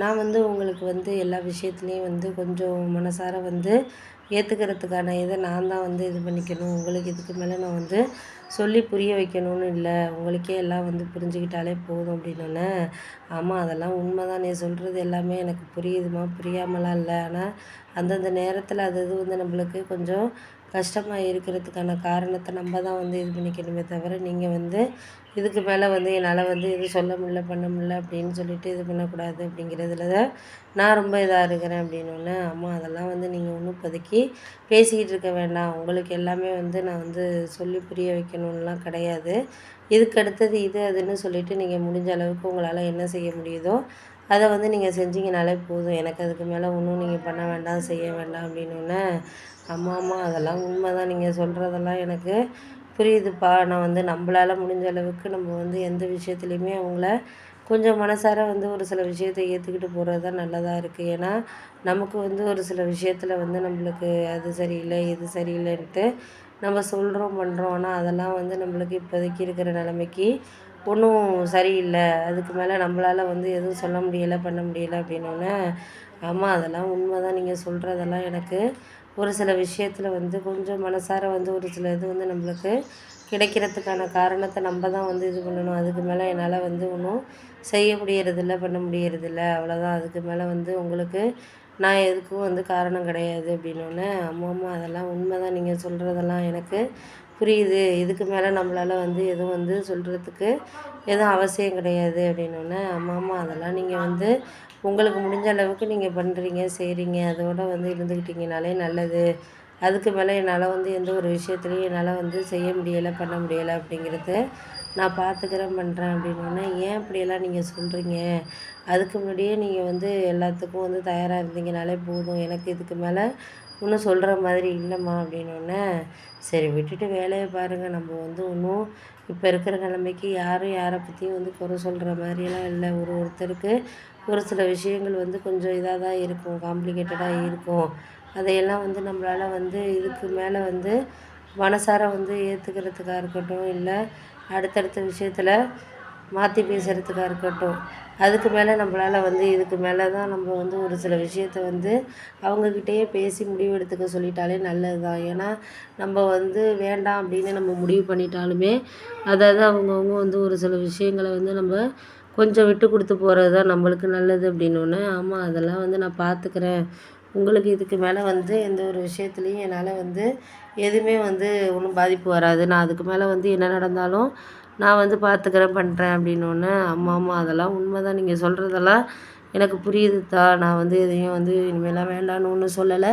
நான் வந்து உங்களுக்கு வந்து எல்லா விஷயத்துலேயும் வந்து கொஞ்சம் மனசார வந்து ஏற்றுக்கிறதுக்கான இதை நான் தான் வந்து இது பண்ணிக்கணும். உங்களுக்கு இதுக்கு மேலே நான் வந்து சொல்லி புரிய வைக்கணும்னு இல்லை. உங்களுக்கே எல்லாம் வந்து புரிஞ்சுக்கிட்டாலே போதும் அப்படின்னோடனே ஆமாம் அதெல்லாம் உண்மை தான் நீ சொல்கிறது எல்லாமே எனக்கு புரியுதுமா புரியாமலாம் இல்லை. ஆனால் அந்தந்த நேரத்தில் அது இது வந்து நம்மளுக்கு கொஞ்சம் கஷ்டமாக இருக்கிறதுக்கான காரணத்தை நம்ம தான் வந்து இது பண்ணிக்கணுமே தவிர நீங்கள் வந்து இதுக்கு மேலே வந்து என்னால் வந்து இது சொல்ல முடியல பண்ண முடியல அப்படின்னு சொல்லிட்டு இது பண்ணக்கூடாது அப்படிங்கிறதுல தான் நான் ரொம்ப இதாக இருக்கிறேன் அப்படின்னு அம்மா அதெல்லாம் வந்து நீங்கள் ஒன்றும் இப்போதைக்கு பேசிக்கிட்டு இருக்க வேண்டாம். உங்களுக்கு எல்லாமே வந்து நான் வந்து சொல்லி புரிய வைக்கணும்லாம் கிடையாது. இதுக்கு அடுத்தது இது அதுன்னு சொல்லிவிட்டு நீங்கள் முடிஞ்ச அளவுக்கு உங்களால் என்ன செய்ய முடியுதோ அதை வந்து நீங்கள் செஞ்சீங்கனாலே போதும். எனக்கு அதுக்கு மேலே ஒன்றும் நீங்கள் பண்ண வேண்டாம் செய்ய வேண்டாம் அப்படின்னோடனே அம்மா அம்மா அதெல்லாம் உண்மை தான் நீங்கள் சொல்கிறதெல்லாம் எனக்கு புரியுதுப்பா. நான் வந்து நம்மளால் முடிஞ்ச அளவுக்கு நம்ம வந்து எந்த விஷயத்துலையுமே அவங்கள கொஞ்சம் மனசார வந்து ஒரு சில விஷயத்த ஏற்றுக்கிட்டு போகிறது தான் நல்லதாக இருக்குது ஏன்னா நமக்கு வந்து ஒரு சில விஷயத்தில் வந்து நம்மளுக்கு அது சரியில்லை இது சரியில்லைன்ட்டு நம்ம சொல்கிறோம் பண்ணுறோம் ஆனால் அதெல்லாம் வந்து நம்மளுக்கு இப்போதைக்கு இருக்கிற நிலைமைக்கு ஒன்றும் சரியில்லை. அதுக்கு மேலே நம்மளால் வந்து எதுவும் சொல்ல முடியலை பண்ண முடியலை அப்படின்னோடனே ஆமாம் அதெல்லாம் உண்மை தான் நீங்கள் சொல்கிறதெல்லாம் எனக்கு ஒரு சில விஷயத்தில் வந்து கொஞ்சம் மனசார வந்து ஒரு சில இது வந்து நம்மளுக்கு கிடைக்கிறதுக்கான காரணத்தை நம்ம தான் வந்து இது பண்ணணும். அதுக்கு மேலே என்னால் வந்து ஒன்றும் செய்ய முடியறதில்ல பண்ண முடியறதில்ல. அவ்வளோதான் அதுக்கு மேலே வந்து உங்களுக்கு நான் எதுக்கும் வந்து காரணம் கிடையாது. அப்படின்னோடனே அம்மா அம்மா அதெல்லாம் உண்மை தான் நீங்கள் சொல்கிறதெல்லாம் எனக்கு புரியுது. இதுக்கு மேலே நம்மளால் வந்து எதுவும் வந்து சொல்கிறதுக்கு எதுவும் அவசியம் கிடையாது அப்படின்னோடனே ஆமாம் ஆமாம் அதெல்லாம் நீங்கள் வந்து உங்களுக்கு முடிஞ்ச அளவுக்கு நீங்கள் பண்ணுறீங்க செய்கிறீங்க அதோடு வந்து இருந்துக்கிட்டிங்கனாலே நல்லது. அதுக்கு மேலே என்னால் வந்து எந்த ஒரு விஷயத்துலையும் என்னால் வந்து செய்ய முடியலை பண்ண முடியலை அப்படிங்கிறது நான் பார்த்துக்கிறேன் பண்ணுறேன் அப்படின்னோடனே ஏன் இப்படியெல்லாம் நீங்கள் சொல்கிறீங்க அதுக்கு முன்னாடியே நீங்கள் வந்து எல்லாத்துக்கும் வந்து தயாராக இருந்தீங்கனாலே போதும். எனக்கு இதுக்கு மேலே ஒன்றும் சொல்கிற மாதிரி இல்லைம்மா அப்படின்னோடனே சரி விட்டுட்டு வேலையை பாருங்கள் நம்ம வந்து ஒன்றும் இப்போ இருக்கிற நிலைமைக்கு யாரும் யாரை பற்றியும் வந்து குறை சொல்கிற மாதிரியெல்லாம் இல்லை. ஒரு ஒருத்தருக்கு ஒரு சில விஷயங்கள் வந்து கொஞ்சம் இதாக தான் இருக்கும் காம்ப்ளிகேட்டடாக இருக்கும். அதையெல்லாம் வந்து நம்மளால் வந்து இதுக்கு மேலே வந்து மனசார வந்து ஏற்றுக்கிறதுக்காக இருக்கட்டும் இல்லை அடுத்தடுத்த விஷயத்தில் மாற்றி பேசுகிறதுக்காக இருக்கட்டும் அதுக்கு மேலே நம்மளால் வந்து இதுக்கு மேலே தான் நம்ம வந்து ஒரு சில விஷயத்த வந்து அவங்கக்கிட்டேயே பேசி முடிவு எடுத்துக்க சொல்லிட்டாலே நல்லது தான் ஏன்னா நம்ம வந்து வேண்டாம் அப்படின்னு நம்ம முடிவு பண்ணிட்டாலுமே அதாவது அவங்கவுங்க வந்து ஒரு சில விஷயங்களை வந்து நம்ம கொஞ்சம் விட்டு கொடுத்து போகிறது தான் நம்மளுக்கு நல்லது அப்படின்னோடனே ஆமாம் அதெல்லாம் வந்து நான் பார்த்துக்கிறேன் உங்களுக்கு இதுக்கு மேலே வந்து எந்த ஒரு விஷயத்துலையும் என்னால் வந்து எதுவுமே வந்து ஒன்றும் பாதிப்பு வராது. நான் அதுக்கு மேலே வந்து என்ன நடந்தாலும் நான் வந்து பார்த்துக்கிறேன் பண்ணுறேன் அப்படின்னோடனே அம்மா அம்மா அதெல்லாம் உண்மை தான் நீங்கள் சொல்கிறதெல்லாம் எனக்கு புரியுதுத்தா நான் வந்து எதையும் வந்து இனிமேலாம் வேண்டான்னு ஒன்றும் சொல்லலை.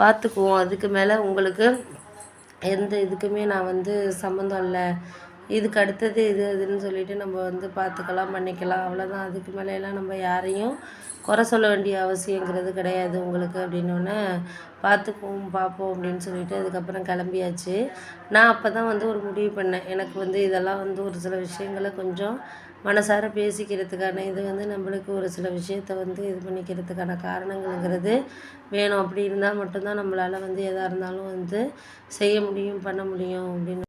பார்த்துக்குவோம் அதுக்கு மேலே உங்களுக்கு எந்த இதுக்குமே நான் வந்து சம்மந்தம் இல்லை. இதுக்கு அடுத்தது இது இதுன்னு சொல்லிட்டு நம்ம வந்து பார்த்துக்கலாம் பண்ணிக்கலாம். அவ்வளோதான் அதுக்கு மேலேலாம் நம்ம யாரையும் குறை சொல்ல வேண்டிய அவசியங்கிறது கிடையாது உங்களுக்கு அப்படின்னோடனே பார்த்துக்குவோம் பார்ப்போம் அப்படின்னு சொல்லிட்டு அதுக்கப்புறம் கிளம்பியாச்சு. நான் அப்போ தான் வந்து ஒரு முடிவு பண்ணேன். எனக்கு வந்து இதெல்லாம் வந்து ஒரு சில விஷயங்களை கொஞ்சம் மனசார பேசிக்கிறதுக்கான இது வந்து நம்மளுக்கு ஒரு சில விஷயத்த வந்து இது பண்ணிக்கிறதுக்கான காரணங்கள்ங்கிறது வேணும். அப்படி இருந்தால் மட்டும்தான் நம்மளால் வந்து எதாக இருந்தாலும் வந்து செய்ய முடியும் பண்ண முடியும் அப்படின்னு